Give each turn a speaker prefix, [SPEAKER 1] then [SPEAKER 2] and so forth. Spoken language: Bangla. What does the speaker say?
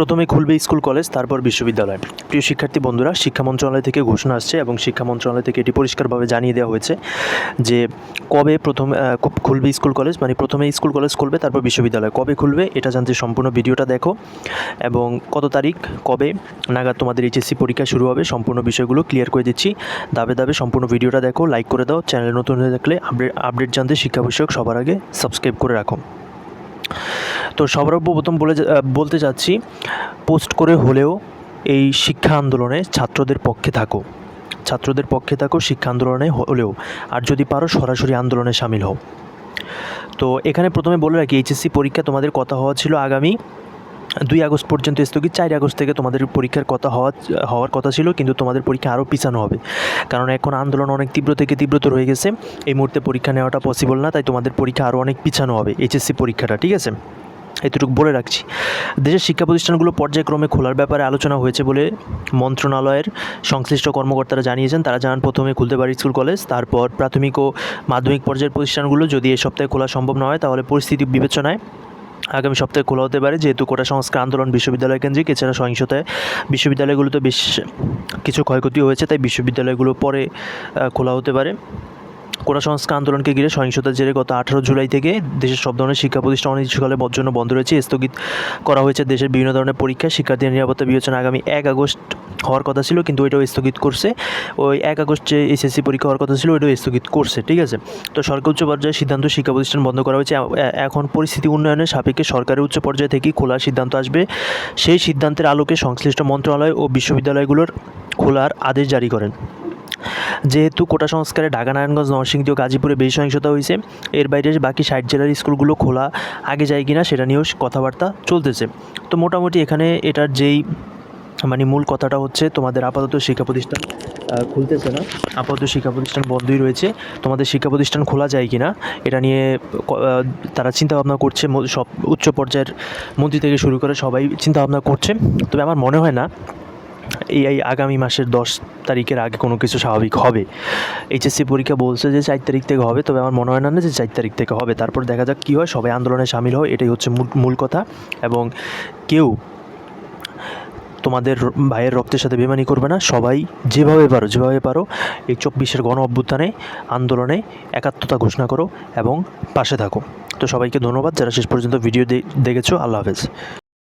[SPEAKER 1] প্রথমে খুলবে স্কুল, কলেজ, তারপর বিশ্ববিদ্যালয়। প্রিয় শিক্ষার্থী বন্ধুরা, শিক্ষা মন্ত্রণালয় থেকে ঘোষণা আসছে এবং শিক্ষা মন্ত্রণালয় থেকে এটি পরিষ্কারভাবে জানিয়ে দেওয়া হয়েছে যে কবে প্রথম খুলবে স্কুল, কলেজ মানে প্রথমে স্কুল, কলেজ খুলবে, তারপর বিশ্ববিদ্যালয়। কবে খুলবে এটা জানতে সম্পূর্ণ ভিডিওটা দেখো। এবং কত তারিখ, কবে নাগাদ তোমাদের এইচএসসি পরীক্ষা শুরু হবে, সম্পূর্ণ বিষয়গুলো ক্লিয়ার করে দিচ্ছি। দাবে দাবে সম্পূর্ণ ভিডিওটা দেখো লাইক করে দাও, চ্যানেল নতুন হয়ে থাকলে আপডেট আপডেট জানতে শিক্ষা বিষয়ক সবার আগে সাবস্ক্রাইব করে রাখো। তো সর্বপ্রথম বলে বলতে চাচ্ছি, পোস্ট করে হলেও এই শিক্ষা আন্দোলনে ছাত্রদের পক্ষে থাকো। ছাত্রদের পক্ষে থাকো, শিক্ষা আন্দোলনে হলেও। আর যদি পারো, সরাসরি আন্দোলনে সামিল হও। তো এখানে প্রথমে বলে রাখি, এইচএসসি পরীক্ষা তোমাদের কথা হওয়া ছিল আগামী দুই আগস্ট পর্যন্ত, স্থগিত চার আগস্ট থেকে তোমাদের পরীক্ষার কথা হওয়া, হওয়ার কথা ছিল, কিন্তু তোমাদের পরীক্ষা আরও পিছানো হবে। কারণ এখন আন্দোলন অনেক তীব্র থেকে তীব্রতর হয়ে গেছে। এই মুহূর্তে পরীক্ষা নেওয়াটা পসিবল না, তাই তোমাদের পরীক্ষা আরও অনেক পিছানো হবে, এইচএসসি পরীক্ষাটা, ঠিক আছে? এতটুকু বলে রাখছি। দেশের শিক্ষা প্রতিষ্ঠানগুলো পর্যায়ক্রমে খোলার ব্যাপারে আলোচনা হয়েছে বলে মন্ত্রণালয়ের সংশ্লিষ্ট কর্মকর্তারা জানিয়েছেন। তারা জানান, প্রথমে খুলতে পারে স্কুল কলেজ, তারপর প্রাথমিক ও মাধ্যমিক পর্যায়ের প্রতিষ্ঠানগুলো। যদি এ সপ্তাহে খোলা সম্ভব না হয়, তাহলে পরিস্থিতি বিবেচনায় আগামী সপ্তাহে খোলা হতে পারে। যেহেতু কোটা সংস্কার আন্দোলন বিশ্ববিদ্যালয় কেন্দ্রিক, এছাড়া সহিংসতায় বিশ্ববিদ্যালয়গুলোতে বেশ কিছু ক্ষয়ক্ষতি হয়েছে, তাই বিশ্ববিদ্যালয়গুলো পরে খোলা হতে পারে। কোটা সংস্কার আন্দোলনকে ঘিরে সহিংসতার জেরে গত আঠারো জুলাই থেকে দেশের সব ধরনের শিক্ষা প্রতিষ্ঠান অনির্দিষ্টকালের জন্য বন্ধ রয়েছে। স্থগিত করা হয়েছে দেশের বিভিন্ন ধরনের পরীক্ষা, শিক্ষার্থীদের নিরাপত্তা বিবেচনা আগামী এক আগস্ট হওয়ার কথা ছিল, কিন্তু ওইটাও স্থগিত করছে। ওই এক আগস্ট যে এসএসসি পরীক্ষা হওয়ার কথা ছিল ওইটাও স্থগিত করছে, ঠিক আছে? তো সরকার উচ্চ পর্যায়ে সিদ্ধান্ত শিক্ষা প্রতিষ্ঠান বন্ধ করা হয়েছে। এখন পরিস্থিতি উন্নয়নের সাপেক্ষে সরকারের উচ্চ পর্যায়ে থেকেই খোলার সিদ্ধান্ত আসবে। সেই সিদ্ধান্তের আলোকে সংশ্লিষ্ট মন্ত্রণালয় ও বিশ্ববিদ্যালয়গুলোর খোলার আদেশ জারি করেন। যেহেতু কোটা সংস্কারে ঢাকা, নারায়ণগঞ্জ, নরসিংদী ও গাজীপুরে বেশি সহিংসতা হয়েছে, এর বাইরে বাকি ষাট জেলার স্কুলগুলো খোলা আগে যায় কিনা সেটা নিয়েও কথাবার্তা চলতেছে। তো মোটামুটি এখানে এটার যেই মানে মূল কথাটা হচ্ছে, তোমাদের আপাতত শিক্ষা প্রতিষ্ঠান খুলতেছে না। আপাতত শিক্ষা প্রতিষ্ঠান বন্ধই রয়েছে। তোমাদের শিক্ষা প্রতিষ্ঠান খোলা যায় কি না এটা নিয়ে তারা চিন্তা ভাবনা করছে সব উচ্চ পর্যায়ের মন্ত্রী থেকে শুরু করে সবাই চিন্তা ভাবনা করছে। তবে আমার মনে হয় না এই এই আগামী মাসের দশ তারিখের আগে কোনো কিছু স্বাভাবিক হবে। এইচএসসি পরীক্ষা বলছে যে চার তারিখ থেকে হবে, তবে আমার মনে হয় না যে চার তারিখ থেকে হবে। তারপর দেখা যাক কী হয়, সবাই আন্দোলনে সামিল হয় এটাই হচ্ছে মূল- কথা। এবং কেউ তোমাদের ভাইয়ের রক্তের সাথে বেমানি করবে না, সবাই যেভাবে পারো যেভাবে পারো, এই চব্বিশের গণ অভ্যুত্থানে, আন্দোলনে একাত্মতা ঘোষণা করো এবং পাশে থাকো। তো সবাইকে ধন্যবাদ, যারা শেষ পর্যন্ত ভিডিও দেখেছ, আল্লাহ হাফেজ।